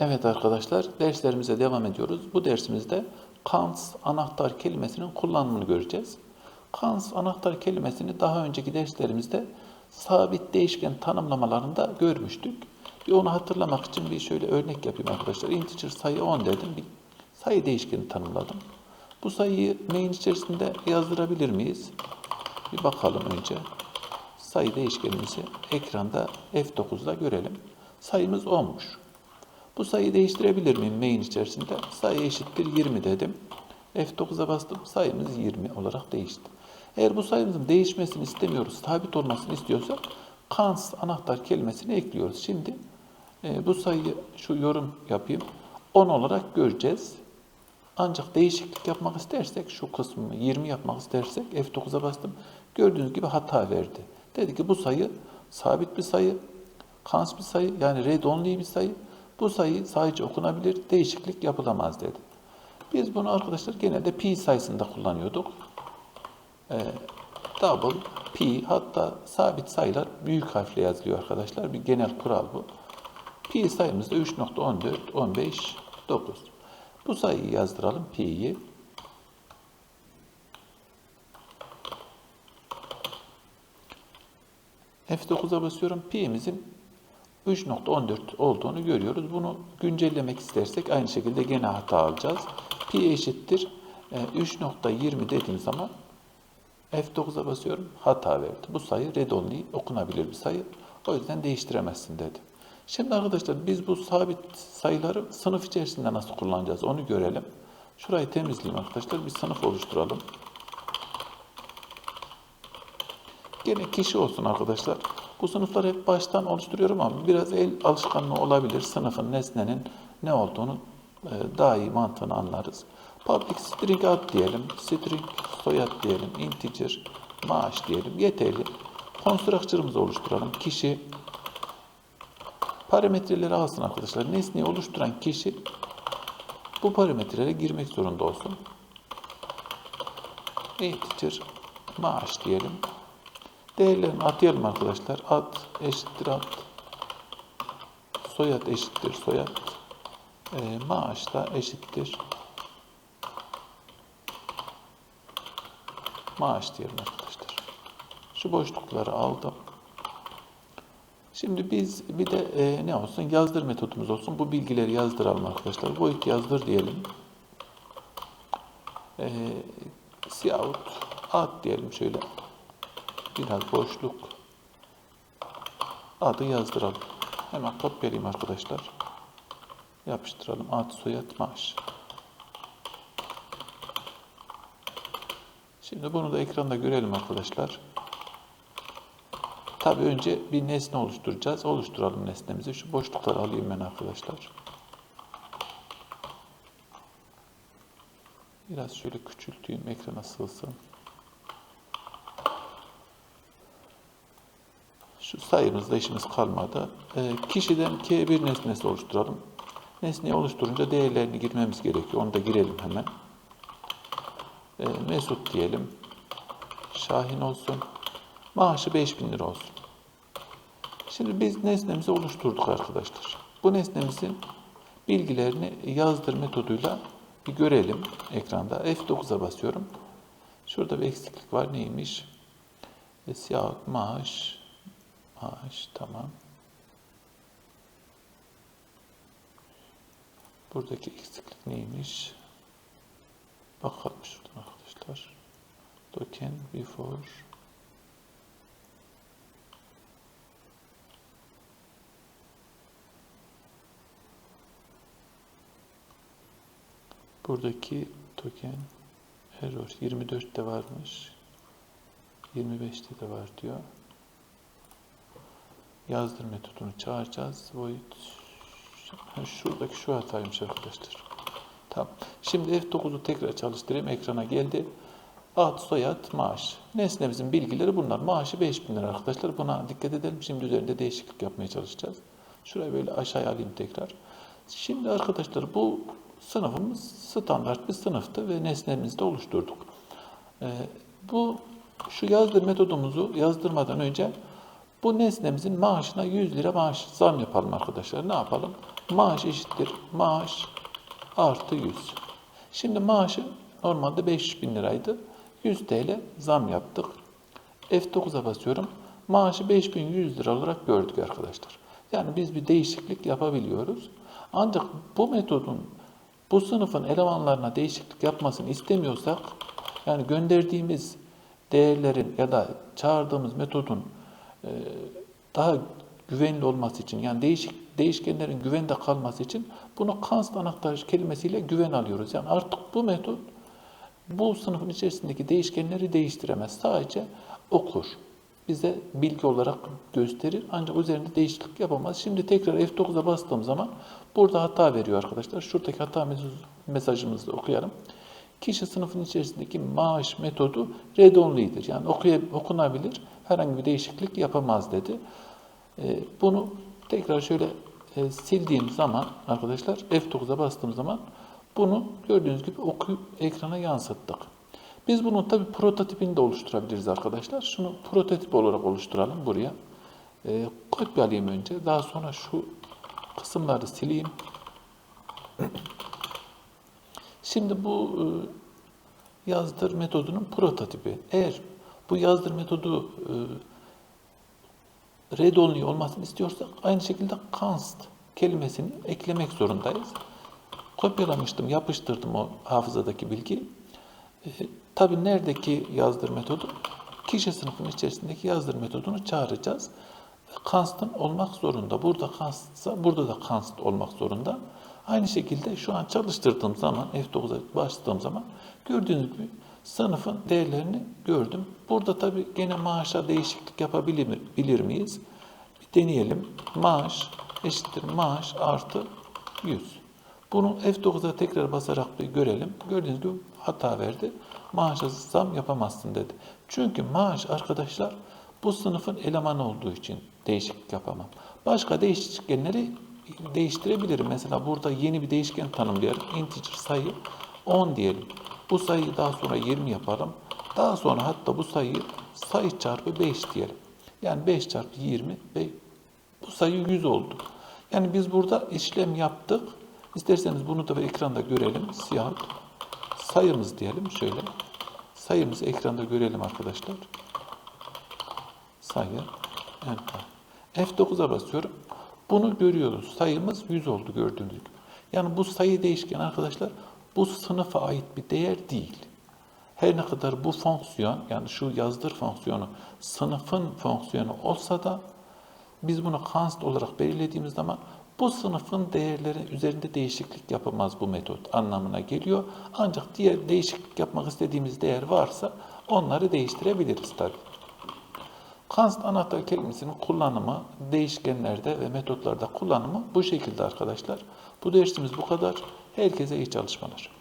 Evet arkadaşlar derslerimize devam ediyoruz. Bu dersimizde Kans anahtar kelimesinin kullanımını göreceğiz. Kans anahtar kelimesini daha önceki derslerimizde sabit değişken tanımlamalarında görmüştük. Bir onu hatırlamak için bir şöyle örnek yapayım arkadaşlar. Integer sayı 10 dedim. Bir sayı değişkeni tanımladım. Bu sayıyı main içerisinde yazdırabilir miyiz? Bir bakalım önce. Sayı değişkenimizi ekranda F9'da görelim. Sayımız 10'muş. Bu sayıyı değiştirebilir miyim main içerisinde? Sayı eşittir 20 dedim. F9'a bastım. Sayımız 20 olarak değişti. Eğer bu sayımızın değişmesini istemiyoruz, sabit olmasını istiyorsak cons anahtar kelimesini ekliyoruz. Şimdi e, bu sayıyı şu yorum yapayım. 10 olarak göreceğiz. Ancak değişiklik yapmak istersek şu kısmını 20 yapmak istersek F9'a bastım. Gördüğünüz gibi hata verdi. Dedi ki bu sayı sabit bir sayı, kans bir sayı yani read only bir sayı. Bu sayı sadece okunabilir, değişiklik yapılamaz dedi. Biz bunu arkadaşlar genelde pi sayısında kullanıyorduk. Ee, double, pi hatta sabit sayılar büyük harfle yazılıyor arkadaşlar. Bir genel kural bu. Pi sayımız da 3.14, 15, 9. Bu sayıyı yazdıralım pi'yi. F9'a basıyorum. Pi'mizin 3.14 olduğunu görüyoruz. Bunu güncellemek istersek aynı şekilde gene hata alacağız. Pi eşittir e, 3.20 dediğim zaman F9'a basıyorum. Hata verdi. Bu sayı read only okunabilir bir sayı. O yüzden değiştiremezsin dedi. Şimdi arkadaşlar biz bu sabit sayıları sınıf içerisinde nasıl kullanacağız onu görelim. Şurayı temizleyeyim arkadaşlar. Bir sınıf oluşturalım. Gene kişi olsun arkadaşlar. Bu sınıfları hep baştan oluşturuyorum ama biraz el alışkanlığı olabilir. Sınıfın, nesnenin ne olduğunu e, daha iyi mantığını anlarız. Public string ad diyelim, string soyad diyelim, integer maaş diyelim. Yeterli. Constructor'ımızı oluşturalım. Kişi parametreleri alsın arkadaşlar. Nesneyi oluşturan kişi bu parametrelere girmek zorunda olsun. Integer maaş diyelim. Değerlerini atayalım arkadaşlar. Ad eşittir ad. Soyad eşittir soyad. E, maaş da eşittir. Maaş diyelim arkadaşlar. Şu boşlukları aldım. Şimdi biz bir de e, ne olsun yazdır metodumuz olsun. Bu bilgileri yazdıralım arkadaşlar. Void yazdır diyelim. E, Cout ad diyelim şöyle biraz boşluk adı yazdıralım. Hemen kopyalayayım arkadaşlar. Yapıştıralım. Ad, soyad, maaş. Şimdi bunu da ekranda görelim arkadaşlar. Tabi önce bir nesne oluşturacağız. Oluşturalım nesnemizi. Şu boşlukları alayım ben arkadaşlar. Biraz şöyle küçülteyim ekrana sığsın. Sayımızda işimiz kalmadı. E, kişiden K1 nesnesi oluşturalım. Nesneyi oluşturunca değerlerini girmemiz gerekiyor. Onu da girelim hemen. E, Mesut diyelim. Şahin olsun. Maaşı 5000 lira olsun. Şimdi biz nesnemizi oluşturduk arkadaşlar. Bu nesnemizin bilgilerini yazdır metoduyla bir görelim ekranda. F9'a basıyorum. Şurada bir eksiklik var. Neymiş? E, siyah maaş maaş tamam. Buradaki eksiklik neymiş? Bakalım şuradan arkadaşlar. Token before Buradaki token error 24'te varmış. 25'te de var diyor. Yazdır metodunu çağıracağız. Void şuradaki şu hataymış arkadaşlar. Tamam. Şimdi F9'u tekrar çalıştırayım. Ekrana geldi. Ad, soyad, maaş. Nesnemizin bilgileri bunlar. Maaşı 5000 lira arkadaşlar. Buna dikkat edelim. Şimdi üzerinde değişiklik yapmaya çalışacağız. Şurayı böyle aşağıya alayım tekrar. Şimdi arkadaşlar bu sınıfımız standart bir sınıftı ve nesnemizi de oluşturduk. Ee, bu şu yazdır metodumuzu yazdırmadan önce Bu nesnemizin maaşına 100 lira maaş zam yapalım arkadaşlar. Ne yapalım? Maaş eşittir. Maaş artı 100. Şimdi maaşı normalde 500 bin liraydı. 100 TL zam yaptık. F9'a basıyorum. Maaşı 5100 lira olarak gördük arkadaşlar. Yani biz bir değişiklik yapabiliyoruz. Ancak bu metodun bu sınıfın elemanlarına değişiklik yapmasını istemiyorsak yani gönderdiğimiz değerlerin ya da çağırdığımız metodun daha güvenli olması için yani değişik değişkenlerin güvende kalması için bunu const anahtar kelimesiyle güven alıyoruz. Yani artık bu metot bu sınıfın içerisindeki değişkenleri değiştiremez. Sadece okur. Bize bilgi olarak gösterir ancak üzerinde değişiklik yapamaz. Şimdi tekrar F9'a bastığım zaman burada hata veriyor arkadaşlar. Şuradaki hata mesaj- mesajımızı okuyalım. Kişi sınıfın içerisindeki maaş metodu read only'dir. Yani okuya, okunabilir, herhangi bir değişiklik yapamaz dedi. Ee, bunu tekrar şöyle e, sildiğim zaman arkadaşlar F9'a bastığım zaman bunu gördüğünüz gibi okuyup ekrana yansıttık. Biz bunun tabi prototipini de oluşturabiliriz arkadaşlar. Şunu prototip olarak oluşturalım buraya. Ee, kopyalayayım önce. Daha sonra şu kısımları sileyim. Şimdi bu e, yazdır metodunun prototipi. Eğer bu yazdır metodu e, read only olmasını istiyorsak aynı şekilde const kelimesini eklemek zorundayız. Kopyalamıştım, yapıştırdım o hafızadaki bilgiyi. E, tabii neredeki yazdır metodu? Kişi sınıfının içerisindeki yazdır metodunu çağıracağız. Const'ın olmak zorunda. Burada const'sa burada da const olmak zorunda. Aynı şekilde şu an çalıştırdığım zaman F9'a bastığım zaman gördüğünüz gibi sınıfın değerlerini gördüm. Burada tabii gene maaşa değişiklik yapabilir bilir miyiz? Bir deneyelim. Maaş eşittir maaş artı 100. Bunu F9'a tekrar basarak bir görelim. Gördüğünüz gibi hata verdi. Maaşa zam yapamazsın dedi. Çünkü maaş arkadaşlar bu sınıfın elemanı olduğu için değişiklik yapamam. Başka değişkenleri değiştirebilirim. Mesela burada yeni bir değişken tanımlayalım. Integer sayı 10 diyelim. Bu sayıyı daha sonra 20 yapalım. Daha sonra hatta bu sayıyı sayı çarpı 5 diyelim. Yani 5 çarpı 20 ve bu sayı 100 oldu. Yani biz burada işlem yaptık. İsterseniz bunu da ekranda görelim. Siyah sayımız diyelim şöyle. Sayımızı ekranda görelim arkadaşlar. Sayı. Enter. F9'a basıyorum. Bunu görüyoruz. Sayımız 100 oldu gördüğünüz gibi. Yani bu sayı değişken arkadaşlar bu sınıfa ait bir değer değil. Her ne kadar bu fonksiyon yani şu yazdır fonksiyonu sınıfın fonksiyonu olsa da biz bunu const olarak belirlediğimiz zaman bu sınıfın değerleri üzerinde değişiklik yapamaz bu metot anlamına geliyor. Ancak diğer değişiklik yapmak istediğimiz değer varsa onları değiştirebiliriz tabii. Const anahtar kelimesinin kullanımı değişkenlerde ve metotlarda kullanımı bu şekilde arkadaşlar. Bu dersimiz bu kadar. Herkese iyi çalışmalar.